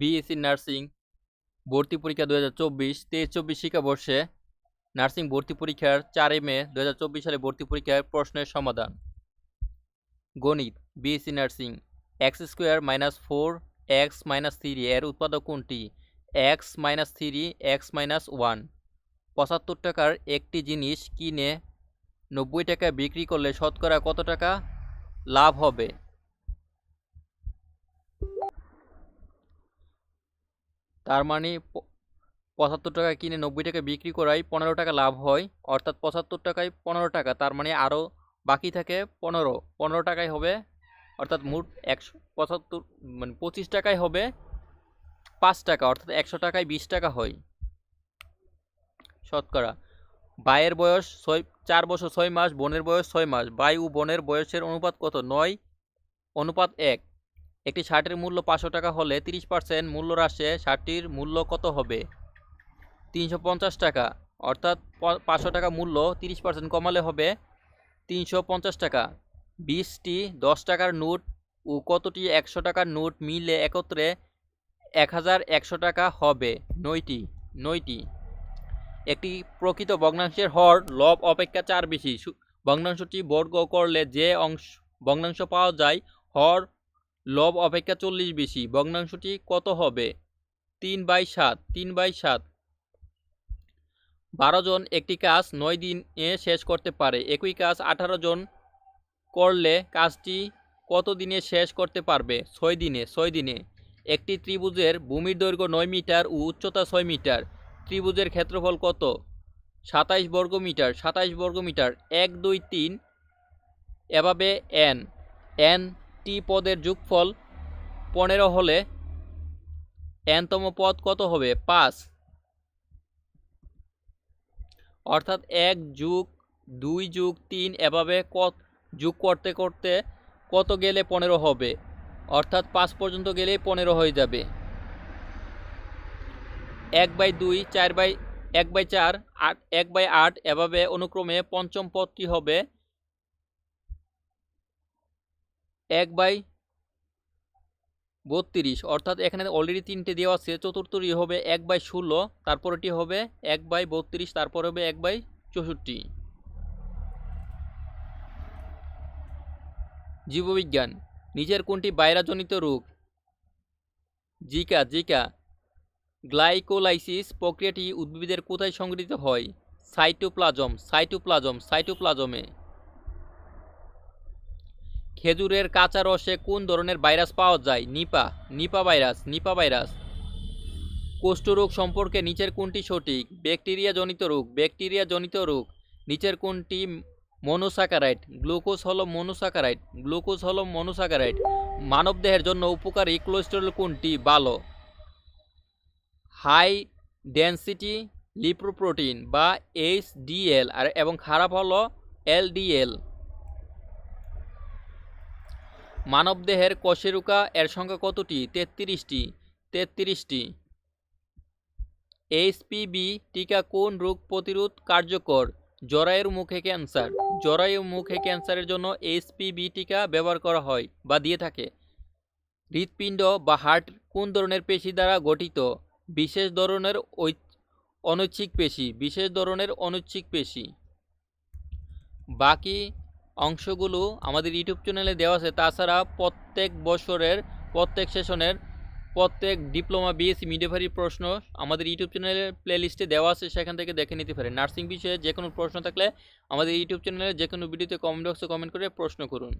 BSc nursing ভর্তি পরীক্ষা দু হাজার চব্বিশ, তেইশ চব্বিশ শিক্ষাবর্ষে নার্সিং ভর্তি পরীক্ষার চারই মে দু হাজার চব্বিশ সালে ভর্তি পরীক্ষার প্রশ্নের সমাধান। গণিত BSc nursing x square minus four x minus three এর উৎপাদক কোনটি? X minus three x minus one পঁচাত্তর টাকার একটি জিনিস কিনে নব্বই টাকায় বিক্রি করলে শতকরা কত টাকা? লাভ হবে। তার মানে পঁচাত্তর টাকা কিনে নব্বই টাকা বিক্রি করায় পনেরো টাকা লাভ হয়, অর্থাৎ পঁচাত্তর টাকায় পনেরো টাকা, তার মানে আরও বাকি থাকে পনেরো পনেরো টাকায় হবে, অর্থাৎ মোট একশো পঁচাত্তর মানে পঁচিশ টাকায় হবে পাঁচ টাকা, অর্থাৎ একশো টাকায় বিশ টাকা হয়। শতকরা, ভাইয়ের বয়স ছয়, চার বছর ছয় মাস, বোনের বয়স ছয় মাস, ভাই ও বোনের বয়সের অনুপাত কত? নয়, অনুপাত এক। একটি শার্টের মূল্য পাঁচশো টাকা হলে তিরিশ পার্সেন্ট মূল্য হ্রাসে শার্টটির মূল্য কত হবে? তিনশো পঞ্চাশ টাকা, অর্থাৎ পাঁচশো টাকা মূল্য তিরিশ পার্সেন্ট কমালে হবে তিনশো পঞ্চাশ টাকা। বিশটি দশ টাকার নোট ও কতটি একশো টাকার নোট মিলে একত্রে এক হাজার একশো টাকা হবে। নয়টি নয়টি। একটি প্রকৃত ভগ্নাংশের হর লব অপেক্ষা চার বেশি। ভগ্নাংশটি বর্গ করলে যে অংশ, ভগ্নাংশ পাওয়া যায়, হর লব অপেক্ষা চল্লিশ বেশি, ভগ্নাংশটি কত হবে? তিন বাই সাত, তিন বাই সাত। বারো জন একটি কাজ নয় দিনে শেষ করতে পারে। একই কাজ আঠারো জন করলে কাজটি কত দিনে শেষ করতে পারবে? ছয় দিনে ছয় দিনে। একটি ত্রিভুজের ভূমির দৈর্ঘ্য নয় মিটার ও উচ্চতা ছয় মিটার। ত্রিভুজের ক্ষেত্রফল কত? সাতাইশ বর্গ মিটার, সাতাইশ বর্গ মিটার। এক দুই তিন এভাবে এন এন টি পদের যোগফল পনেরো হলে এনতম পদ কত হবে? পাঁচ। অর্থাৎ এক যুগ দুই যুগ তিন এভাবে কত, যোগ করতে করতে কত গেলে পনেরো হবে? অর্থাৎ পাঁচ পর্যন্ত গেলেই পনেরো হয়ে যাবে। এক বাই দুই, চার বাই, এক বাই চার, আট, এক বাই আট এভাবে অনুক্রমে পঞ্চম পদটি হবে এক বাই বত্রিশ, অর্থাৎ এখানে অলরেডি তিনটে দেওয়া আছে, চতুর্থটি হবে এক বাই ষোলো তারপরটি হবে এক বাই বত্রিশ, তারপর হবে এক বাই চৌষট্টি। জীববিজ্ঞান, নিজের কোনটি বাইরাজনিত রোগ? Zika Zika. গ্লাইকোলাইসিস প্রক্রিয়াটি উদ্ভিদের কোথায় সংগৃহীত হয়? সাইটোপ্লাজম সাইটোপ্লাজম, সাইটোপ্লাজমে। খেজুরের কাঁচা রসে কোন ধরনের ভাইরাস পাওয়া যায়? Nipah Nipah virus Nipah virus. কোষ্ঠরোগ সম্পর্কে নিচের কোনটি সঠিক? ব্যাকটেরিয়া জনিত রোগ ব্যাকটেরিয়া জনিত রোগ। নিচের কোনটি মনোসাকারাইট গ্লুকোজ হলো মনোসাকারাইট গ্লুকোজ হলো মনোসাকারাইট মানবদেহের জন্য উপকারী কোলেস্টেরল কোনটি? ভালো। হাই ডেনসিটি লিপ্রোপ্রোটিন বা এইচডিএল আর এবং খারাপ হলো এলডিএল মানবদেহের কোষেরুকা এর সংখ্যা কতটি? তেত্রিশটি। তেত্রিশটি। এইচপিবি টিকা কোন রোগ প্রতিরোধ কার্যকর? জরায়ুর মুখে ক্যান্সার। জরায়ু মুখে ক্যান্সারের জন্য এইচপিবি টিকা ব্যবহার করা হয় বা দিয়ে থাকে। হৃৎপিণ্ড বা হার্ট কোন ধরনের পেশি দ্বারা গঠিত? বিশেষ ধরনের অনৈচ্ছিক পেশি। বিশেষ ধরনের অনৈচ্ছিক পেশি। বাকি অংশগুলো আমাদের ইউটিউব চ্যানেলে দেওয়া আছে। তাছাড়া প্রত্যেক বছরের, প্রত্যেক সেশনের, প্রত্যেক ডিপ্লোমা, বিএসসি মিডিয়াভারি প্রশ্ন আমাদের ইউটিউব চ্যানেলের প্লেলিস্টে দেওয়া আছে, সেখান থেকে দেখে নিতে পারে নার্সিং বিষয়ে যে কোনো প্রশ্ন থাকলে আমাদের ইউটিউব চ্যানেলে যে কোনো ভিডিওতে কমেন্ট বক্সে কমেন্ট করে প্রশ্ন করুন।